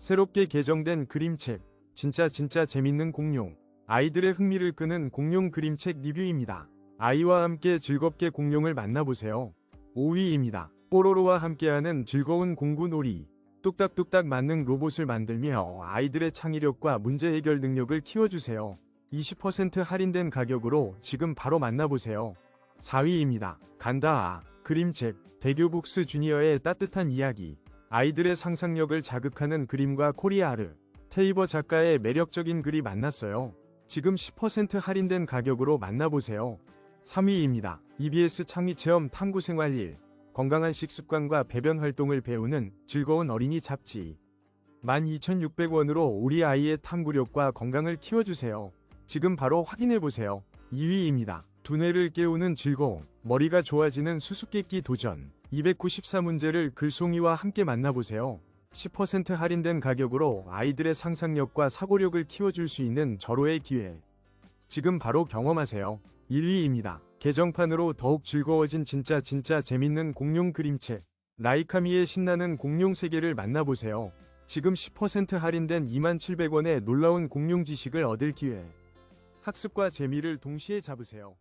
새롭게 개정된 그림책 진짜 진짜 재밌는 공룡 아이들의 흥미를 끄는 공룡 그림책 리뷰입니다. 아이와 함께 즐겁게 공룡을 만나보세요. 5위입니다. 뽀로로와 함께하는 즐거운 공구놀이 뚝딱뚝딱 만능 로봇을 만들며 아이들의 창의력과 문제 해결 능력을 키워주세요. 20% 할인된 가격으로 지금 바로 만나보세요. 4위입니다. 간다. 그림책 대교북스 주니어의 따뜻한 이야기 아이들의 상상력을 자극하는 그림과 코리아르 테이버 작가의 매력적인 글이 만났어요. 지금 10% 할인된 가격으로 만나보세요. 3위입니다. EBS 창의 체험 탐구 생활 1 건강한 식습관과 배변 활동을 배우는 즐거운 어린이 잡지 12,600원으로 우리 아이의 탐구력과 건강을 키워주세요. 지금 바로 확인해보세요. 2위입니다. 두뇌를 깨우는 즐거움, 머리가 좋아지는 수수께끼 도전 294문제를 글송이와 함께 만나보세요. 10% 할인된 가격으로 아이들의 상상력과 사고력을 키워줄 수 있는 절호의 기회. 지금 바로 경험하세요. 1위입니다. 개정판으로 더욱 즐거워진 진짜 진짜 재밌는 공룡 그림책. 라이카미의 신나는 공룡 세계를 만나보세요. 지금 10% 할인된 2700원의 놀라운 공룡 지식을 얻을 기회. 학습과 재미를 동시에 잡으세요.